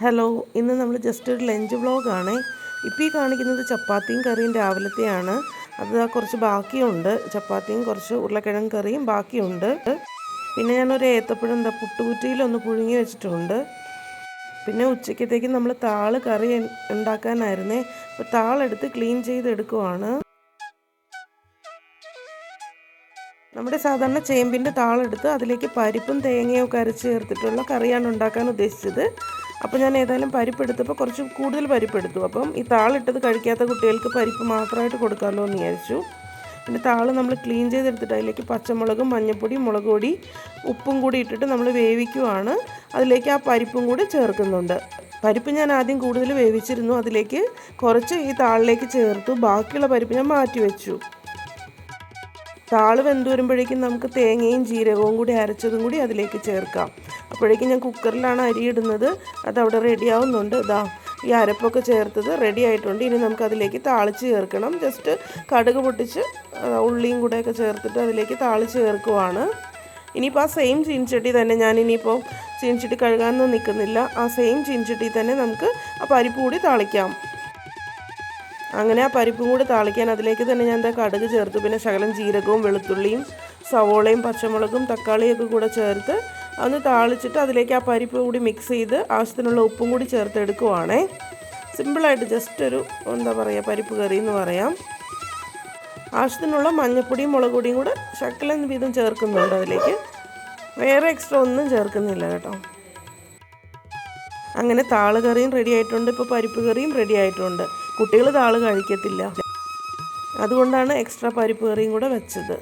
Hello ഇന്ന് നമ്മൾ just ഒരു ലഞ്ച് വ്ളോഗാണ് ഇപ്പോൾ ഈ കാണിക്കുന്നത് ചപ്പാത്തിയും കറിയും രാവിലത്തെയാണ്. അത് കുറച്ച് ബാക്കിയുണ്ട്. ചപ്പാത്തിയും കുറച്ച് ഉരുളക്കിഴങ്ങ് കറിയും ബാക്കിയുണ്ട്. പിന്നെ ഞാനൊരു ഏത്തപ്പഴം എന്താ പുട്ടുകുറ്റിയിലൊന്ന് പുഴുങ്ങി വെച്ചിട്ടുണ്ട്. പിന്നെ ഉച്ചക്കത്തേക്ക് നമ്മൾ താൾ കറി ഉണ്ടാക്കാനായിരുന്നേ. അപ്പോൾ താളെടുത്ത് ക്ലീൻ ചെയ്തെടുക്കുവാണ്. നമ്മുടെ സാധാരണ ചേമ്പിന്റെ താളെടുത്ത് അതിലേക്ക് പരിപ്പും തേങ്ങയൊക്കെ അരച്ച് ചേർത്തിട്ടുള്ള കറിയാണ് ഉണ്ടാക്കാൻ ഉദ്ദേശിച്ചത്. അപ്പോൾ ഞാൻ ഏതായാലും പരിപ്പ് എടുത്തപ്പോൾ കുറച്ച് കൂടുതൽ പരിപ്പ് എടുത്തു. അപ്പം ഈ താളിട്ടത് കഴിക്കാത്ത കുട്ടികൾക്ക് പരിപ്പ് മാത്രമായിട്ട് കൊടുക്കാമല്ലോ എന്ന് വിചാരിച്ചു. പിന്നെ താൾ നമ്മൾ ക്ലീൻ ചെയ്തെടുത്തിട്ട് അതിലേക്ക് പച്ചമുളകും മഞ്ഞൾപ്പൊടി മുളക് പൊടി ഉപ്പും കൂടി ഇട്ടിട്ട് നമ്മൾ വേവിക്കുവാണ്. അതിലേക്ക് ആ പരിപ്പും കൂടി ചേർക്കുന്നുണ്ട്. പരിപ്പ് ഞാൻ ആദ്യം കൂടുതൽ വേവിച്ചിരുന്നു. അതിലേക്ക് കുറച്ച് ഈ താളിലേക്ക് ചേർത്തു. ബാക്കിയുള്ള പരിപ്പ് ഞാൻ മാറ്റി വെച്ചു. താൾ വെന്തു വരുമ്പോഴേക്കും നമുക്ക് തേങ്ങയും ജീരകവും കൂടി അരച്ചതും കൂടി അതിലേക്ക് ചേർക്കാം. അപ്പോഴേക്കും ഞാൻ കുക്കറിലാണ് അരി ഇടുന്നത്. അത് അവിടെ റെഡി ആവുന്നുണ്ട്. ഇതാ ഈ അരപ്പൊക്കെ ചേർത്തത് റെഡി ആയിട്ടുണ്ട്. ഇനി നമുക്കതിലേക്ക് താളിച്ച് ചേർക്കണം. ജസ്റ്റ് കടുക് പൊട്ടിച്ച് ഉള്ളിയും കൂടെയൊക്കെ ചേർത്തിട്ട് അതിലേക്ക് താളിച്ച് ചേർക്കുവാണ്. ഇനിയിപ്പോൾ ആ സെയിം ചീൻചട്ടി തന്നെ ഞാൻ ഇനിയിപ്പോൾ ചീൻചട്ടി കഴുകാനൊന്നും നിൽക്കുന്നില്ല. ആ സെയിം ചീൻചട്ടി തന്നെ നമുക്ക് ആ പരിപ്പ് കൂടി താളിക്കാം. അങ്ങനെ ആ പരിപ്പും കൂടി താളിക്കാൻ അതിലേക്ക് തന്നെ ഞാൻ എന്താ കടുക് ചേർത്ത്. പിന്നെ ശകലം ജീരകവും വെളുത്തുള്ളിയും സവോളയും പച്ചമുളകും തക്കാളിയൊക്കെ കൂടെ ചേർത്ത് അതൊന്ന് താളിച്ചിട്ട് അതിലേക്ക് ആ പരിപ്പ് കൂടി മിക്സ് ചെയ്ത് ആവശ്യത്തിനുള്ള ഉപ്പും കൂടി ചേർത്ത് എടുക്കുവാണേ. സിമ്പിളായിട്ട് ജസ്റ്റ് ഒരു എന്താ പറയുക പരിപ്പ് കറി എന്ന് പറയാം. ആവശ്യത്തിനുള്ള മഞ്ഞപ്പൊടിയും മുളക് പൊടിയും കൂടെ ശക്കല വീതം ചേർക്കുന്നുണ്ട് അതിലേക്ക്. വേറെ എക്സ്ട്രാ ഒന്നും ചേർക്കുന്നില്ല കേട്ടോ. അങ്ങനെ താൾ കറിയും റെഡി ആയിട്ടുണ്ട്. ഇപ്പോൾ പരിപ്പ് കറിയും റെഡി ആയിട്ടുണ്ട്. കുട്ടികൾ താൾ കഴിക്കത്തില്ല. അതുകൊണ്ടാണ് എക്സ്ട്രാ പരിപ്പ് കറിയും കൂടെ വെച്ചത്.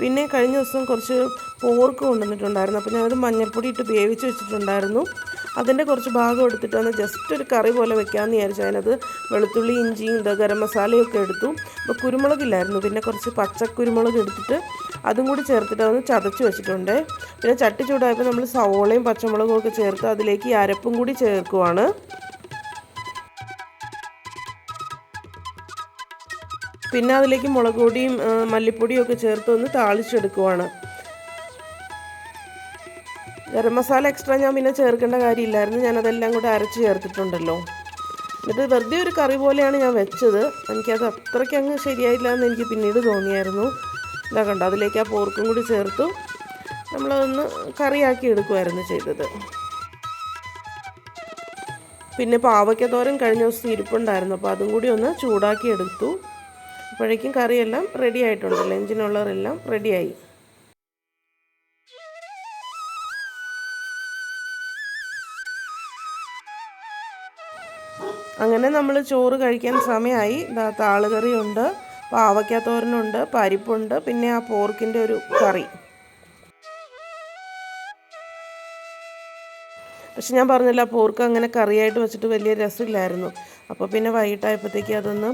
പിന്നെ കഴിഞ്ഞ ദിവസം കുറച്ച് പോർക്ക് കൊണ്ടുവന്നിട്ടുണ്ടായിരുന്നു. അപ്പോൾ ഞാനത് മഞ്ഞൾപ്പൊടി ഇട്ട് വേവിച്ച് വെച്ചിട്ടുണ്ടായിരുന്നു. അതിന്റെ കുറച്ച് ഭാഗം എടുത്തിട്ട് വന്ന് ജസ്റ്റ് ഒരു കറി പോലെ വെക്കാമെന്ന് വിചാരിച്ചു. അതിനത് വെളുത്തുള്ളി ഇഞ്ചിയും ഇത് ഗരം മസാലയൊക്കെ എടുത്തു. അപ്പോൾ കുരുമുളകില്ലായിരുന്നു പിന്നെ കുറച്ച് പച്ചക്കുരുമുളക് എടുത്തിട്ട് അതും കൂടി ചേർത്തിട്ട് അതൊന്ന് ചതച്ച് വെച്ചിട്ടുണ്ട്. പിന്നെ ചട്ടി ചൂടായപ്പോൾ നമ്മൾ സവോളയും പച്ചമുളകും ഒക്കെ ചേർത്ത് അതിലേക്ക് അരപ്പും കൂടി ചേർക്കുവാണ്. പിന്നെ അതിലേക്ക് മുളക് പൊടിയും മല്ലിപ്പൊടിയും ഒക്കെ ചേർത്ത് ഒന്ന് താളിച്ചെടുക്കുവാണ്. ഗരം മസാല എക്സ്ട്രാ ഞാൻ പിന്നെ ചേർക്കേണ്ട കാര്യമില്ലായിരുന്നു. ഞാനതെല്ലാം കൂടെ അരച്ച് ചേർത്തിട്ടുണ്ടല്ലോ. എന്നിട്ട് വെറുതെ ഒരു കറി പോലെയാണ് ഞാൻ വെച്ചത്. എനിക്കത് അത്രയ്ക്ക് അങ്ങ് ശരിയായില്ല എന്ന് എനിക്ക് പിന്നീട് തോന്നിയായിരുന്നു. ഇതാ കണ്ടോ അതിലേക്ക് ആ പോർക്കും കൂടി ചേർത്തു. നമ്മളതൊന്ന് കറിയാക്കി എടുക്കുമായിരുന്നു ചെയ്തത്. പിന്നെ പാവയ്ക്ക തോരൻ കഴിഞ്ഞ ദിവസം ഇരിപ്പുണ്ടായിരുന്നു. അപ്പോൾ അതും കൂടി ഒന്ന് ചൂടാക്കി എടുത്തു. അപ്പോഴേക്കും കറിയെല്ലാം റെഡി ആയിട്ടുണ്ട്. ലഞ്ചിനുള്ളവരെല്ലാം റെഡിയായി അങ്ങനെ നമ്മൾ ചോറ് കഴിക്കാൻ സമയമായി താളുകറിയുണ്ട് പാവയ്ക്കാത്തോരനുണ്ട് പരിപ്പുണ്ട് പിന്നെ ആ പോർക്കിന്റെ ഒരു കറി. പക്ഷെ ഞാൻ പറഞ്ഞില്ല പോർക്ക് അങ്ങനെ കറിയായിട്ട് വെച്ചിട്ട് വലിയ രസമില്ലായിരുന്നു. അപ്പോൾ പിന്നെ വൈകിട്ടായപ്പോഴത്തേക്ക് അതൊന്ന്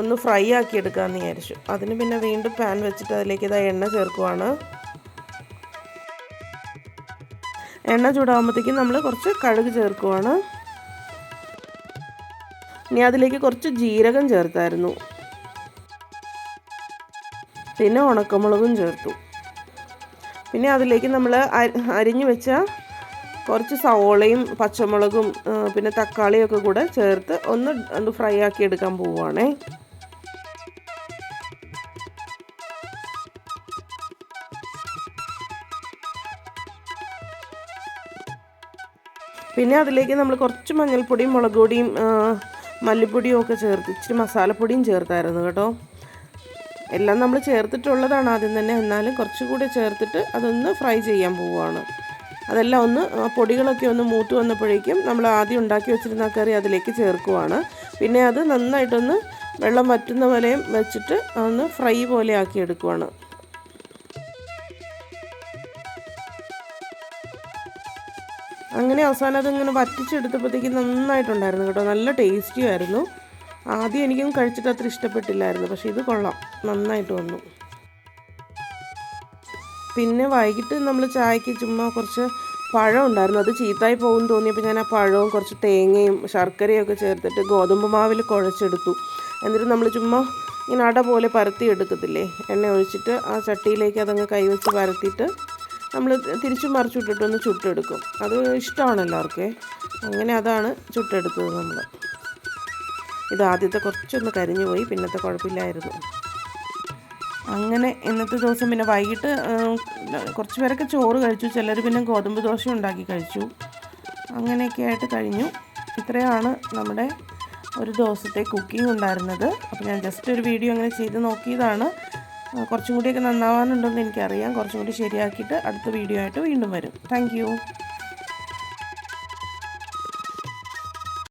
ഒന്ന് ഫ്രൈ ആക്കി എടുക്കാമെന്ന് വിചാരിച്ചു. അതിന് പിന്നെ വീണ്ടും പാൻ വെച്ചിട്ട് അതിലേക്ക് ഇതാ എണ്ണ ചേർക്കുവാണ്. എണ്ണ ചൂടാകുമ്പോഴത്തേക്കും നമ്മൾ കുറച്ച് കടുക് ചേർക്കുവാണ്. ഇനി അതിലേക്ക് കുറച്ച് ജീരകം ചേർത്തായിരുന്നു. പിന്നെ ഉണക്കമുളകും ചേർത്തു. പിന്നെ അതിലേക്ക് നമ്മൾ അരിഞ്ഞു വെച്ച കുറച്ച് സവോളയും പച്ചമുളകും പിന്നെ തക്കാളിയൊക്കെ കൂടെ ചേർത്ത് ഒന്ന് ഒന്ന് ഫ്രൈ ആക്കി എടുക്കാൻ പോവുകയാണേ പിന്നെ അതിലേക്ക് നമ്മൾ കുറച്ച് മഞ്ഞൾപ്പൊടിയും മുളക് പൊടിയും മല്ലിപ്പൊടിയും ഒക്കെ ചേർത്ത് ഇച്ചിരി മസാലപ്പൊടിയും ചേർത്തായിരുന്നു കേട്ടോ. എല്ലാം നമ്മൾ ചേർത്തിട്ടുള്ളതാണ് ആദ്യം തന്നെ. എന്നാലും കുറച്ചുകൂടി ചേർത്തിട്ട് അതൊന്ന് ഫ്രൈ ചെയ്യാൻ പോവുകയാണ് അതെല്ലാം ഒന്ന് പൊടികളൊക്കെ ഒന്ന് മൂത്ത് വന്നപ്പോഴേക്കും നമ്മൾ ആദ്യം ഉണ്ടാക്കി വെച്ചിരുന്ന കറി അതിലേക്ക് ചേർക്കുവാണ്. പിന്നെ അത് നന്നായിട്ടൊന്ന് വെള്ളം വറ്റുന്ന പോലെയും വെച്ചിട്ട് ഒന്ന് ഫ്രൈ പോലെ ആക്കി എടുക്കുവാണ്. അങ്ങനെ അവസാനം അതിങ്ങനെ വറ്റിച്ചെടുത്തപ്പോഴത്തേക്കും നന്നായിട്ടുണ്ടായിരുന്നു കേട്ടോ. നല്ല ടേസ്റ്റിയായിരുന്നു. ആദ്യം എനിക്കും കഴിച്ചിട്ട് അത്ര ഇഷ്ടപ്പെട്ടില്ലായിരുന്നു. പക്ഷേ ഇത് കൊള്ളാം. നന്നായിട്ട് വന്നു. പിന്നെ വൈകിട്ട് നമ്മൾ ചായക്ക് ചുമ്മാ കുറച്ച് പഴം ഉണ്ടായിരുന്നു. അത് ചീത്തായി പോകും തോന്നിയപ്പോൾ ഞാൻ ആ പഴവും കുറച്ച് തേങ്ങയും ശർക്കരയും ഒക്കെ ചേർത്തിട്ട് ഗോതമ്പ് മാവിൽ കുഴച്ചെടുത്തു. എന്നിട്ട് നമ്മൾ ചുമ്മാ ഇങ്ങനെ അട പോലെ പരത്തി എടുക്കത്തില്ലേ? എണ്ണ ഒഴിച്ചിട്ട് ആ ചട്ടിയിലേക്ക് അതങ്ങ് കൈവച്ച് പരത്തിയിട്ട് നമ്മൾ തിരിച്ചു മറിച്ചിട്ടിട്ടൊന്ന് ചുട്ടെടുക്കും. അത് ഇഷ്ടമാണ് എല്ലാവർക്കും. അങ്ങനെ അതാണ് ചുട്ടെടുത്തത് നമ്മൾ. ഇത് ആദ്യത്തെ കുറച്ചൊന്ന് കരിഞ്ഞു പോയി പിന്നത്തെ കുഴപ്പമില്ലായിരുന്നു. അങ്ങനെ ഇന്നത്തെ ദിവസം പിന്നെ വൈകിട്ട് കുറച്ച് പേരൊക്കെ ചോറ് കഴിച്ചു ചിലർ പിന്നെ ഗോതമ്പ് ദോശ ഉണ്ടാക്കി കഴിച്ചു. അങ്ങനെയൊക്കെ ആയിട്ട് കഴിഞ്ഞു. ഇത്രയാണ് നമ്മുടെ ഒരു ദിവസത്തെ കുക്കിംഗ് ഉണ്ടായിരുന്നത്. അപ്പോൾ ഞാൻ ജസ്റ്റ് ഒരു വീഡിയോ അങ്ങനെ ചെയ്ത് നോക്കിയതാണ്. കുറച്ചും കൂടിയൊക്കെ നന്നാവാനുണ്ടെന്ന് എനിക്കറിയാം. കുറച്ചും കൂടി ശരിയാക്കിയിട്ട് അടുത്ത വീഡിയോ ആയിട്ട് വീണ്ടും വരും. താങ്ക്